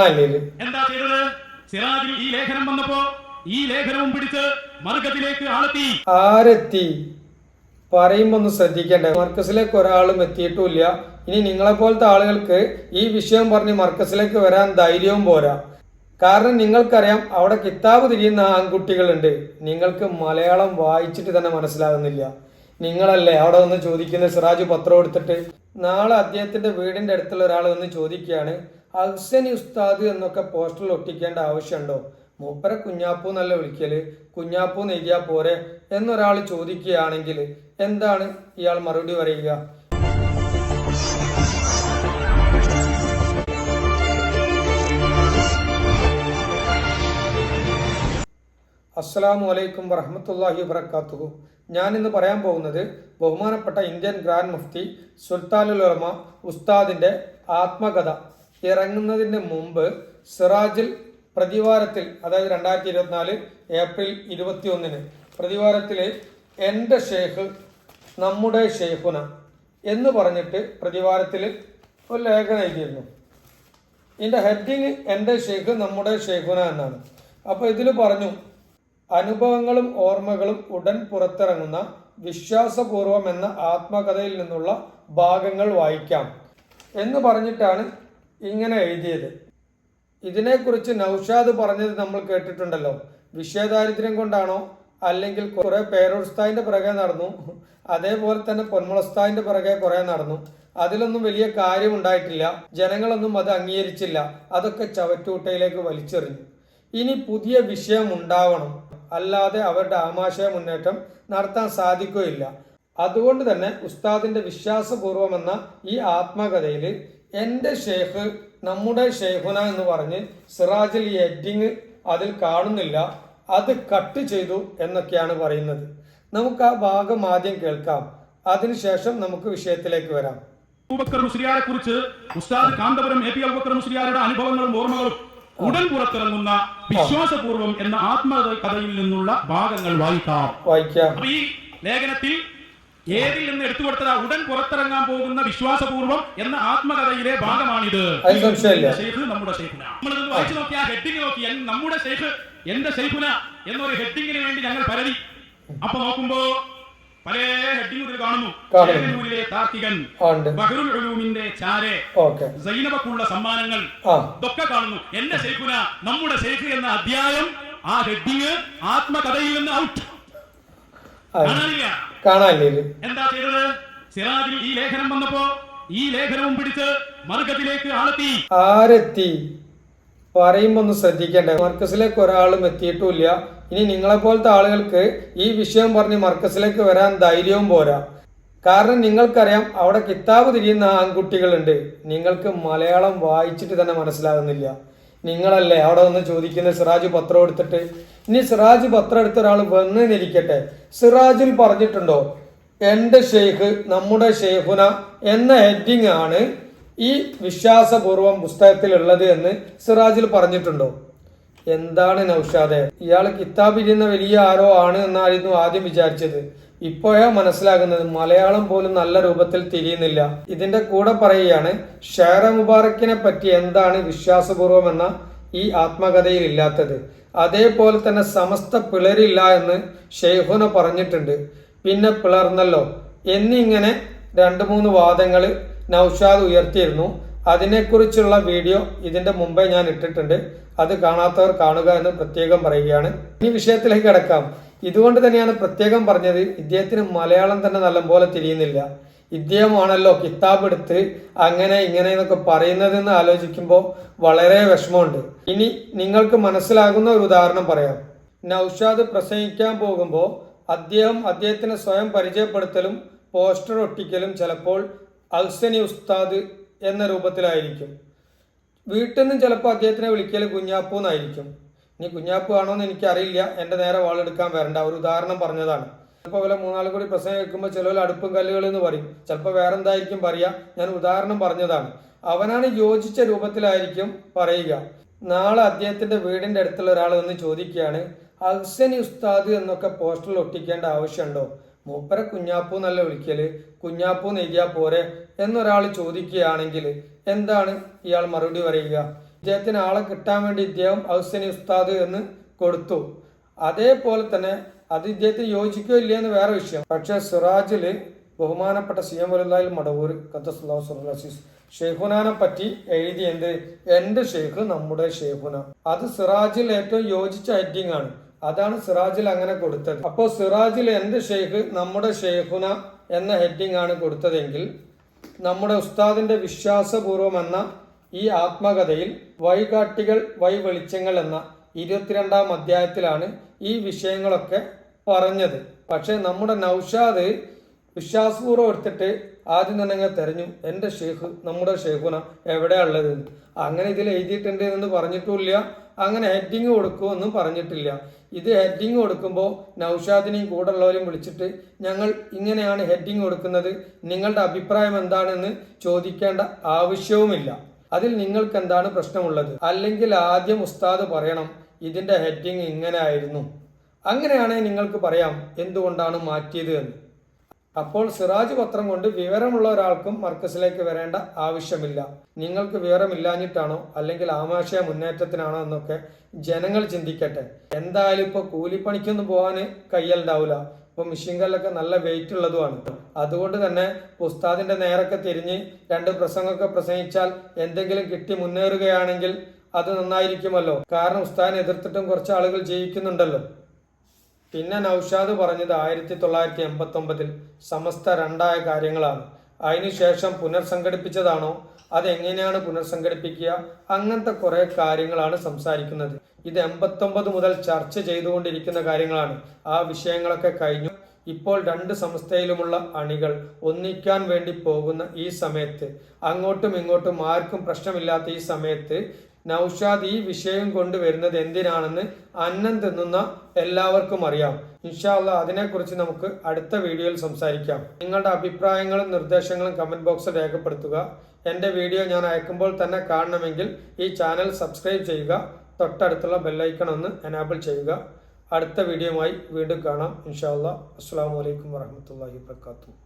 എന്താ ചെയ്തത്? സിറാജിൽ ഈ ലേഖനം വന്നപ്പോ ഈ ലേഖനവും പിടിച്ച് മർഗത്തിലേക്ക് ആളെത്തി. ആരെത്തി? പറയുമ്പോ ഒന്ന് ശ്രദ്ധിക്കേണ്ട. മർക്കസിലേക്ക് ഒരാളും എത്തിയിട്ടില്ല ഇനി നിങ്ങളെ പോലത്തെ ആളുകൾക്ക് ഈ വിഷയം പറഞ്ഞ് മർക്കസിലേക്ക് വരാൻ ധൈര്യവും പോരാ. കാരണം നിങ്ങൾക്കറിയാം അവിടെ കിതാബ് തിരിയുന്ന ആൺകുട്ടികളുണ്ട്. നിങ്ങൾക്ക് മലയാളം വായിച്ചിട്ട് തന്നെ മനസ്സിലാകുന്നില്ല. നിങ്ങളല്ലേ അവിടെ വന്ന് ചോദിക്കുന്ന സിറാജ് പത്രം എടുത്തിട്ട്? നാളെ അദ്ദേഹത്തിന്റെ വീടിന്റെ അടുത്തുള്ള ഒരാൾ വന്ന് ചോദിക്കുകയാണ്. അഹ്സനി ഉസ്താദ് എന്നൊക്കെ പോസ്റ്ററിൽ ഒട്ടിക്കേണ്ട ആവശ്യമുണ്ടോ? മൂപ്പരെ കുഞ്ഞാപ്പൂ എന്നല്ല വിളിക്കൽ. കുഞ്ഞാപ്പൂ നെയ്യാ പോരെ എന്നൊരാൾ ചോദിക്കുകയാണെങ്കിൽ എന്താണ് ഇയാൾ മറുപടി പറയുക? അസ്സലാമു അലൈക്കും വറഹമത്തല്ലാഹി ഞാൻ ഇന്ന് പറയാൻ പോകുന്നത് ബഹുമാനപ്പെട്ട ഇന്ത്യൻ ഗ്രാൻഡ് മുഫ്തി സുൽത്താനുൽ ഉലമ ഉസ്താദിന്റെ ആത്മകഥ. ഇറങ്ങുന്നതിന് മുമ്പ് സിറാജിൽ പ്രതിവാരത്തിൽ അതായത് രണ്ടായിരത്തി ഇരുപത്തിനാല് ഏപ്രിൽ ഇരുപത്തി ഒന്നിന് പ്രതിവാരത്തിൽ എന്റെ ഷേഖ് നമ്മുടെ ഷേഖുന എന്ന് പറഞ്ഞിട്ട് പ്രതിവാരത്തിൽ ഒരു ലേഖനം എഴുതിയിരുന്നു ഇതിന്റെ ഹെഡിങ് എന്റെ ഷേഖ് നമ്മുടെ ഷേഖുന എന്നാണ്. അപ്പോൾ ഇതിൽ പറഞ്ഞു അനുഭവങ്ങളും ഓർമ്മകളും ഉടൻ പുറത്തിറങ്ങുന്ന വിശ്വാസപൂർവം എന്ന ആത്മകഥയിൽ നിന്നുള്ള ഭാഗങ്ങൾ വായിക്കാം എന്ന് പറഞ്ഞിട്ടാണ് ഇങ്ങനെ എഴുതിയത്. ഇതിനെക്കുറിച്ച് നൌഷാദ് പറഞ്ഞത് നമ്മൾ കേട്ടിട്ടുണ്ടല്ലോ. വിഷയദാരിദ്ര്യം കൊണ്ടാണോ? അല്ലെങ്കിൽ കുറെ പേരോസ്താവിന്റെ പിറകെ നടന്നു. അതേപോലെ തന്നെ പൊന്മുളസ്താവിന്റെ പിറകെ കുറെ നടന്നു. അതിലൊന്നും വലിയ കാര്യം ഉണ്ടായിട്ടില്ല. ജനങ്ങളൊന്നും അത് അംഗീകരിച്ചില്ല. അതൊക്കെ ചവറ്റൂട്ടയിലേക്ക് വലിച്ചെറിഞ്ഞു. ഇനി പുതിയ വിഷയം ഉണ്ടാവണം. അല്ലാതെ അവരുടെ ആമാശയ മുന്നേറ്റം നടത്താൻ സാധിക്കുകയില്ല. അതുകൊണ്ട് തന്നെ ഉസ്താദിന്റെ വിശ്വാസപൂർവമെന്ന ഈ ആത്മകഥയിൽ എന്റെ ഷേഖ് നമ്മുടെ ഷേഖുന എന്ന് പറഞ്ഞ് സിറാജിൽ ഈ എഡിങ് അതിൽ കാണുന്നില്ല അത് കട്ട് ചെയ്തു എന്നൊക്കെയാണ് പറയുന്നത്. നമുക്ക് ആ ഭാഗം ആദ്യം കേൾക്കാം. അതിനുശേഷം നമുക്ക് വിഷയത്തിലേക്ക് വരാം. അബൂബക്കർ മുസ്ലിയാരെ കുറിച്ച് ഉസ്താദ് കാന്തപുരം എ പി അബൂബക്കർ മുസ്ലിയാരുടെ അനുഭവങ്ങളും ഓർമ്മകളും ഉടൻ പുറത്തിറങ്ങുന്ന വിശ്വാസപൂർവം എന്ന ആത്മകഥയിൽ നിന്നുള്ള ഭാഗങ്ങൾ വായിക്കാം. വായിക്കാം. ഈ ലേഖനത്തിൽ ഏതിൽ നിന്ന് എടുത്തു കൊടുത്തതാ? ഉടൻ പുറത്തിറങ്ങാൻ പോകുന്ന വിശ്വാസപൂർവം എന്ന ആത്മകഥയിലെ ഭാഗമാണിത്. നമ്മുടെ ഷെയ്ഖുന നമ്മളിത് വായിച്ചു നോക്കി ആ ഹെഡിങ് നോക്കി. നമ്മുടെ ഷെയ്ഖ് എന്റെ ഷെയ്ഖുന എന്നൊരു ഹെഡിങ്ങിന് വേണ്ടി ഞങ്ങൾ പരതി. അപ്പൊ നോക്കുമ്പോ പല ഹെഡിങ്ങുകൾ കാണുന്നു. താർക്കികൻ ബഹറുൽ ഉലൂമിന്റെ ചാരെ സൈനബക്കുള്ള സമ്മാനങ്ങൾ ഇതൊക്കെ കാണുന്നു. എന്റെ ഷെയ്ഖുന നമ്മുടെ ഷെയ്ഖ് എന്ന അധ്യായം ആ ഹെഡിങ് ആത്മകഥയിൽ നിന്ന് ഔട്ട് കാണാനില്ല. കാണാനില്ലേ ഇത്? എന്താ ചെയ്തത്? സിറാജിൽ ഈ ലേഖനം വന്നപ്പോ ഈ ലേഖനവും പിടിച്ച് മർഗത്തിലേക്ക് ആളെത്തി. ആരെത്തി? പറയുമ്പോ ഒന്ന് ശ്രദ്ധിക്കണ്ടേ. മർക്കസിലേക്ക് ഒരാളും എത്തിയിട്ടില്ല ഇനി നിങ്ങളെ പോലത്തെ ആളുകൾക്ക് ഈ വിഷയം പറഞ്ഞ് മർക്കസിലേക്ക് വരാൻ ധൈര്യവും പോരാ. കാരണം നിങ്ങൾക്കറിയാം അവിടെ കിതാബ് തിരിയുന്ന ആൺകുട്ടികളുണ്ട്. നിങ്ങൾക്ക് മലയാളം വായിച്ചിട്ട് തന്നെ മനസ്സിലാകുന്നില്ല. നിങ്ങളല്ലേ അവിടെ വന്ന് ചോദിക്കുന്ന സിറാജ് പത്രം എടുത്തിട്ട്? ഇനി സിറാജ് പത്രം എടുത്ത ഒരാൾ വന്ന് നിരിക്കട്ടെ സിറാജിൽ പറഞ്ഞിട്ടുണ്ടോ? എന്റെ ഷെയ്ഖ് നമ്മുടെ ഷെയ്ഖുന എന്ന ഹെഡിങ് ആണ് ഈ വിശ്വാസപൂർവം പുസ്തകത്തിലുള്ളത് എന്ന് സിറാജിൽ പറഞ്ഞിട്ടുണ്ടോ? എന്താണ് നൌഷാദെ? ഇയാൾ കിതാബിരിയുന്ന വലിയ ആരോ ആണ് എന്നായിരുന്നു ആദ്യം വിചാരിച്ചത്. ഇപ്പോഴാ മനസ്സിലാകുന്നത് മലയാളം പോലും നല്ല രൂപത്തിൽ തിരിയുന്നില്ല. ഇതിന്റെ കൂടെ പറയുകയാണ് ഷേറ മുബാറക്കിനെ പറ്റി എന്താണ് വിശ്വാസപൂർവം എന്ന ഈ ആത്മകഥയിൽ ഇല്ലാത്തത്. അതേപോലെ തന്നെ സമസ്ത പിളരില്ല എന്ന് ഷെയ്ഹുന പറഞ്ഞിട്ടുണ്ട്. പിന്നെ പിളർന്നല്ലോ. എന്നിങ്ങനെ രണ്ട് മൂന്ന് വാദങ്ങൾ നൌഷാദ് ഉയർത്തിയിരുന്നു. അതിനെക്കുറിച്ചുള്ള വീഡിയോ ഇതിന്റെ മുമ്പേ ഞാൻ ഇട്ടിട്ടുണ്ട്. അത് കാണാത്തവർ കാണുക എന്ന് പ്രത്യേകം പറയുകയാണ്. ഈ വിഷയത്തിലേക്ക് കിടക്കാം. ഇതുകൊണ്ട് തന്നെയാണ് പ്രത്യേകം പറഞ്ഞത് ഇദ്ദേഹത്തിന് മലയാളം തന്നെ നല്ലപോലെ തിരിയുന്നില്ല. ഇദ്ദേഹമാണല്ലോ കിതാബ് എടുത്ത് അങ്ങനെ ഇങ്ങനെ എന്നൊക്കെ പറയുന്നതെന്ന് ആലോചിക്കുമ്പോൾ വളരെ വിഷമമുണ്ട്. ഇനി നിങ്ങൾക്ക് മനസ്സിലാകുന്ന ഒരു ഉദാഹരണം പറയാം. നൗഷാദ് പ്രസംഗിക്കാൻ പോകുമ്പോൾ അദ്ദേഹം അദ്ദേഹത്തിന് സ്വയം പരിചയപ്പെടുത്തലും പോസ്റ്റർ ഒട്ടിക്കലും ചിലപ്പോൾ അൽസനി ഉസ്താദ് എന്ന രൂപത്തിലായിരിക്കും. വീട്ടിൽ നിന്നും ചിലപ്പോൾ അദ്ദേഹത്തിനെ വിളിക്കൽ കുഞ്ഞാപ്പു എന്നായിരിക്കും ഇനി കുഞ്ഞാപ്പ് ആണോ എന്ന് എനിക്കറിയില്ല. എന്റെ നേരെ വാളെടുക്കാൻ വരണ്ട. ഒരു ഉദാഹരണം പറഞ്ഞതാണ്. ചിലപ്പോൾ വല്ല മൂന്നാൽ കൂടി പ്രശ്നം കേൾക്കുമ്പോൾ ചിലവർ അടുപ്പും കല്ലുകൾ എന്ന് പറയും. ചിലപ്പോൾ വേറെ എന്തായിരിക്കും പറയുക ഞാൻ ഉദാഹരണം പറഞ്ഞതാണ്. അവനാണ് യോജിച്ച രൂപത്തിലായിരിക്കും പറയുക. നാളെ അദ്ദേഹത്തിന്റെ വീടിന്റെ അടുത്തുള്ള ഒരാൾ വന്ന് ചോദിക്കുകയാണ് അഹ്സനി ഉസ്താദ് എന്നൊക്കെ പോസ്റ്ററിൽ ഒട്ടിക്കേണ്ട ആവശ്യമുണ്ടോ? മൂപ്പരെ കുഞ്ഞാപ്പൂ എന്നല്ല വിളിക്കൽ. കുഞ്ഞാപ്പൂ നെയ്യാ പോരെ എന്നൊരാൾ ചോദിക്കുകയാണെങ്കിൽ എന്താണ് ഇയാൾ മറുപടി പറയുക? ഇദ്ദേഹത്തിന് ആളെ കിട്ടാൻ വേണ്ടി ഇദ്ദേഹം ഔസനി ഉസ്താദ് എന്ന് കൊടുത്തു. അതേപോലെ തന്നെ അത് ഇദ്ദേഹത്തിന് യോജിക്കുകയോ ഇല്ല എന്ന് വേറെ വിഷയം. പക്ഷേ സിറാജിൽ ബഹുമാനപ്പെട്ട സി എം വലുതായി മടവൂർ ഖത്തസുല്ലാസ് ഷെയ്ഖുനാനെ പറ്റി എഴുതിയത് എന്റെ ഷെയ്ഖ് നമ്മുടെ ഷെയ്ഖുന. അത് സിറാജിൽ ഏറ്റവും യോജിച്ച ഹെഡിങ് ആണ്. അതാണ് സിറാജിൽ അങ്ങനെ കൊടുത്തത്. അപ്പോൾ സിറാജിൽ എന്റെ ഷെയ്ഖ് നമ്മുടെ ഷെയ്ഖുന എന്ന ഹെഡിങ് ആണ് കൊടുത്തതെങ്കിൽ നമ്മുടെ ഉസ്താദിന്റെ വിശ്വാസപൂർവം എന്ന ഈ ആത്മകഥയിൽ വൈകാട്ടികൾ വൈ വെളിച്ചങ്ങൾ എന്ന ഇരുപത്തിരണ്ടാം അധ്യായത്തിലാണ് ഈ വിഷയങ്ങളൊക്കെ പറഞ്ഞത്. പക്ഷെ നമ്മുടെ നൗഷാദ് വിശ്വാസപൂർവം എടുത്തിട്ട് ആദ്യം തന്നെ അങ്ങ് തെരഞ്ഞു. എന്റെ ഷെയ്ഖ് നമ്മുടെ ഷെയ്ഖുന എവിടെയാ ഉള്ളത്? അങ്ങനെ ഇതിൽ എഴുതിയിട്ടുണ്ട് എന്ന് പറഞ്ഞിട്ടില്ല അങ്ങനെ ഹെഡിങ് കൊടുക്കുമെന്നും പറഞ്ഞിട്ടില്ല. ഇത് ഹെഡിങ് കൊടുക്കുമ്പോൾ നൗഷാദിനെയും കൂടെ ഉള്ളവരെയും വിളിച്ചിട്ട് ഞങ്ങൾ ഇങ്ങനെയാണ് ഹെഡിങ് കൊടുക്കുന്നത്. നിങ്ങളുടെ അഭിപ്രായം എന്താണെന്ന് ചോദിക്കേണ്ട ആവശ്യവുമില്ല. അതിൽ നിങ്ങൾക്ക് എന്താണ് പ്രശ്നമുള്ളത്? അല്ലെങ്കിൽ ആദ്യം ഉസ്താദ് പറയണം ഇതിന്റെ ഹെഡിങ് ഇങ്ങനെ ആയിരുന്നു അങ്ങനെയാണെങ്കിൽ നിങ്ങൾക്ക് പറയാം എന്തുകൊണ്ടാണ് മാറ്റിയത് എന്ന്. അപ്പോൾ സിറാജ് പത്രം കൊണ്ട് വിവരമുള്ള ഒരാൾക്കും മർക്കസിലേക്ക് വരേണ്ട ആവശ്യമില്ല. നിങ്ങൾക്ക് വിവരമില്ലാഞ്ഞിട്ടാണോ അല്ലെങ്കിൽ ആമാശയ മുന്നേറ്റത്തിനാണോ എന്നൊക്കെ ജനങ്ങൾ ചിന്തിക്കട്ടെ. എന്തായാലും ഇപ്പൊ കൂലിപ്പണിക്കൊന്നും പോകാൻ കയ്യലുണ്ടാവില്ല ഇപ്പൊ മെഷീൻ കല്ലൊക്കെ നല്ല വെയിറ്റ് ഉള്ളതുമാണ്. അതുകൊണ്ട് തന്നെ ഉസ്താദിന്റെ നേരൊക്കെ തിരിഞ്ഞ് രണ്ട് പ്രസംഗമൊക്കെ പ്രസംഗിച്ചാൽ എന്തെങ്കിലും കിട്ടി മുന്നേറുകയാണെങ്കിൽ അത് നന്നായിരിക്കുമല്ലോ. കാരണം ഉസ്താദിനെ എതിർത്തിട്ടും കുറച്ച് ആളുകൾ ജീവിക്കുന്നുണ്ടല്ലോ പിന്നെ നൌഷാദ് പറഞ്ഞത് ആയിരത്തി തൊള്ളായിരത്തി എൺപത്തി ഒമ്പതിൽ സമസ്ത രണ്ടായ കാര്യങ്ങളാണ്. അതിനുശേഷം പുനർസംഘടിപ്പിച്ചതാണോ? അതെങ്ങനെയാണ് പുനർസംഘടിപ്പിക്കുക? അങ്ങനത്തെ കുറേ കാര്യങ്ങളാണ് സംസാരിക്കുന്നത്. ഇത് എൺപത്തൊമ്പത് മുതൽ ചർച്ച ചെയ്തുകൊണ്ടിരിക്കുന്ന കാര്യങ്ങളാണ്. ആ വിഷയങ്ങളൊക്കെ കഴിഞ്ഞു. ഇപ്പോൾ രണ്ട് സംസ്ഥയിലുമുള്ള അണികൾ ഒന്നിക്കാൻ വേണ്ടി പോകുന്ന ഈ സമയത്ത് അങ്ങോട്ടും ഇങ്ങോട്ടും ആർക്കും പ്രശ്നമില്ലാത്ത ഈ സമയത്ത് നൌഷാദ് ഈ വിഷയം കൊണ്ടുവരുന്നത് എന്തിനാണെന്ന് അന്നം തിന്നുന്ന എല്ലാവർക്കും അറിയാം. ഇൻഷാല്ല അതിനെക്കുറിച്ച് നമുക്ക് അടുത്ത വീഡിയോയിൽ സംസാരിക്കാം. നിങ്ങളുടെ അഭിപ്രായങ്ങളും നിർദ്ദേശങ്ങളും കമന്റ് ബോക്സിൽ രേഖപ്പെടുത്തുക. എന്റെ വീഡിയോ ഞാൻ അയക്കുമ്പോൾ തന്നെ കാണണമെങ്കിൽ ഈ ചാനൽ സബ്സ്ക്രൈബ് ചെയ്യുക. തൊട്ടടുത്തുള്ള ബെല്ലൈക്കൺ ഒന്ന് എനാബിൾ ചെയ്യുക. അടുത്ത വീഡിയോയുമായി വീണ്ടും കാണാം. ഇൻഷാല്ല അസ്സാം വലൈക്കും വാഹമത്തല്ലാഹി വാത്തു